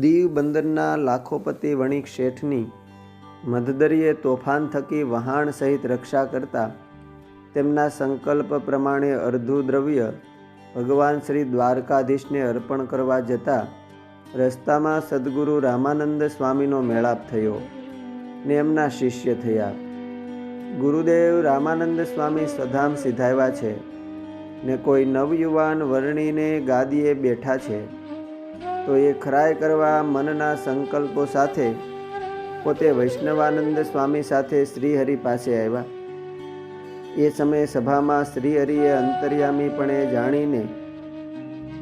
દીવ બંદરના લાખોપતિ વણિક શેઠની મધદરીએ તોફાન થકી વહાણ સહિત રક્ષા કરતા તેમના સંકલ્પ પ્રમાણે અર્ધું દ્રવ્ય ભગવાન શ્રી દ્વારકાધીશને અર્પણ કરવા જતાં રસ્તામાં સદગુરુ રામાનંદ સ્વામીનો મેળાપ થયો ને એમના શિષ્ય થયા. ગુરુદેવ રામાનંદ સ્વામી સ્વધામ સિધાવ્યા છે ને કોઈ નવયુવાન વર્ણીને ગાદીએ બેઠા છે. તો એ ખરાય કરવા મનના સંકલ્પો સાથે પોતે વૈષ્ણવાનંદ સ્વામી સાથે શ્રીહરિ પાસે આવ્યા. એ સમયે સભામાં શ્રીહરિએ અંતર્યામીપણે જાણીને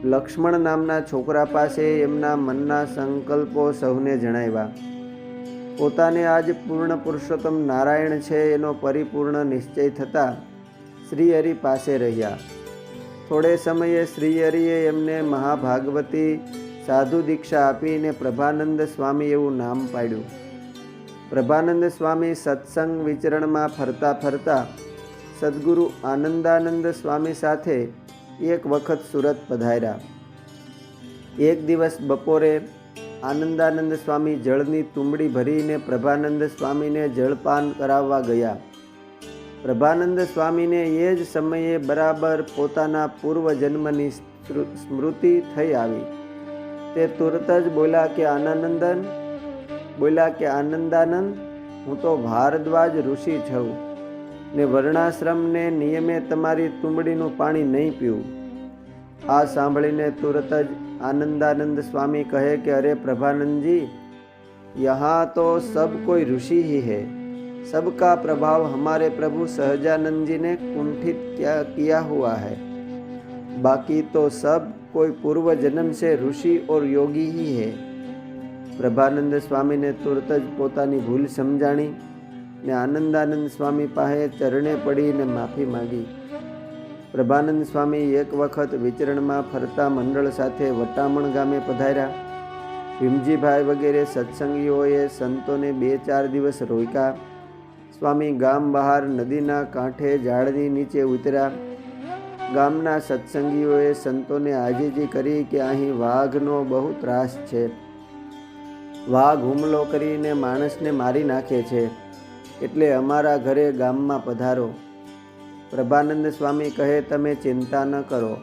લક્ષ્મણ નામના છોકરા પાસે એમના મનના સંકલ્પો સૌને જણાવ્યા. પોતાને આજ પૂર્ણ પુરુષોત્તમ નારાયણ છે એનો પરિપૂર્ણ નિશ્ચય થતાં શ્રીહરિ પાસે રહ્યા. થોડે સમયે શ્રીહરિએ એમને મહાભાગવતી સાધુ દીક્ષા આપીને પ્રભાનંદ સ્વામી એવું નામ પાડ્યું. પ્રભાનંદ સ્વામી સત્સંગ વિચરણમાં ફરતા ફરતા સદગુરુ આનંદાનંદ સ્વામી સાથે એક વખત સુરત પધાર્યા. એક દિવસ બપોરે આનંદાનંદ સ્વામી જળની તુંબડી ભરીને પ્રભાનંદ સ્વામીને જળપાન કરાવવા ગયા. પ્રભાનંદ સ્વામીને એ જ સમયે બરાબર પોતાના પૂર્વજન્મની સ્મૃતિ થઈ આવી. તે તુરત જ બોલ્યા કે આનંદન બોલ્યા કે આનંદાનંદ હું તો ભારદ્વાજ ઋષિ છું ને વર્ણાશ્રમને નિયમે તમારી તુંબડીનું પાણી નહીં પીવું આ સાંભળીને તુરત જ આનંદાનંદ સ્વામી કહે કે અરે પ્રભાનંદજી यहाँ तो सब कोई ऋषि ही है सबका प्रभाव हमारे प्रभु सहजानंद जी ने कुंठित क्या किया हुआ है बाकी तो सब कोई पूर्व जन्म से ऋषि और योगी ही है પ્રભાનંદ સ્વામીને તુરત જ પોતાની ભૂલ સમજાણી ને આનંદાનંદ સ્વામી પાસે ચરણે પડીને માફી માગી પ્રભાનંદ સ્વામી એક વખત વિચરણમાં ફરતા મંડળ સાથે વટામણ ગામે પધાર્યા ભીમજીભાઈ વગેરે સત્સંગીઓએ સંતોને બે ચાર દિવસ રોક્યા સ્વામી ગામ બહાર નદીના કાંઠે ઝાડની નીચે ઉતર્યા ગામના સત્સંગીઓએ સંતોને આજીજી કરી કે અહીં વાઘનો બહુ ત્રાસ છે. વાઘ હુમલો કરીને માણસને મારી નાખે છે. એટલે અમારા ઘરે ગામમાં પધારો. પ્રભાનંદ સ્વામી કહે, તમે ચિંતા ન કરો.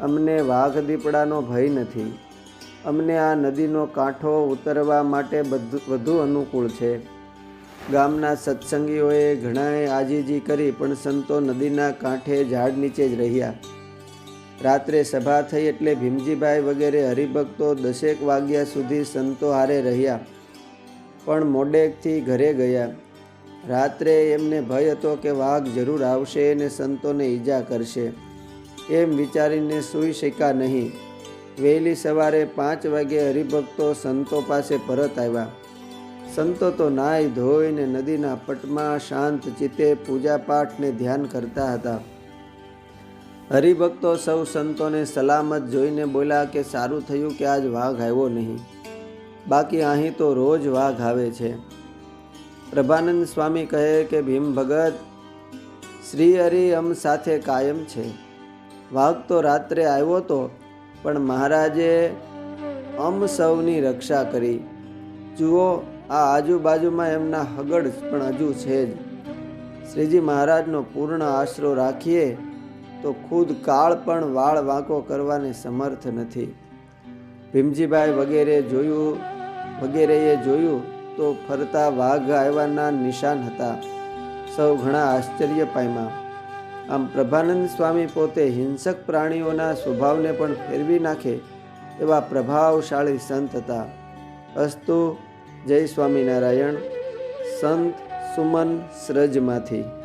અમને વાઘ દીપડાનો ભય નથી. અમને આ નદીનો કાંઠો ઉતરવા માટે બધું, વધુ અનુકૂળ છે. ગામના સત્સંગીઓએ ઘણાએ આજીજી કરી, પણ સંતો નદીના કાંઠે ઝાડ નીચે જ રહ્યા. રાત્રે સભા થઈ એટલે ભીમજીભાઈ વગેરે હરિભક્તો દસેક વાગ્યા સુધી સંતો હારે રહ્યા, પણ મોડેકથી ઘરે ગયા. રાત્રે એમને ભય હતો કે વાઘ જરૂર આવશે અને સંતોને ઈજા કરશે. એમ વિચારીને સૂઈ શક્યા નહીં. વહેલી સવારે પાંચ વાગે હરિભક્તો સંતો પાસે પરત આવ્યા. સંતો તો નાહી ધોઈને નદીના પટમાં શાંત ચિત્તે પૂજાપાઠ ને ધ્યાન કરતા હતા. હરિભક્તો સૌ સંતોને સલામત જોઈને બોલ્યા કે સારું થયું કે આજ વાઘ આવ્યો નહીં. બાકી અહીં તો રોજ વાઘ આવે છે. પ્રભાનંદ સ્વામી કહે કે ભીમ ભગત, શ્રી હરિ અમ સાથે કાયમ છે. વાઘ તો રાત્રે આવ્યો તો, પણ મહારાજે અમ સૌની રક્ષા કરી. જુઓ આ આજુબાજુમાં એમના હગડ પણ હજુ છે જ. શ્રીજી મહારાજનો પૂર્ણ આશરો રાખીએ તો ખુદ કાળ પણ વાળ વાંકો કરવાને સમર્થ નથી. ભીમજીભાઈ વગેરે જોયું, વગેરેએ જોયું તો ફરતા વાઘ આવ્યાના નિશાન હતા. સૌ ઘણા આશ્ચર્ય પામ્યા. આમ પ્રભાનંદ સ્વામી પોતે હિંસક પ્રાણીઓના સ્વભાવને પણ ફેરવી નાખે એવા પ્રભાવશાળી સંત હતા. અસ્તુ જય સ્વામિનારાયણ. સંત સુમન સ્રજમાંથી.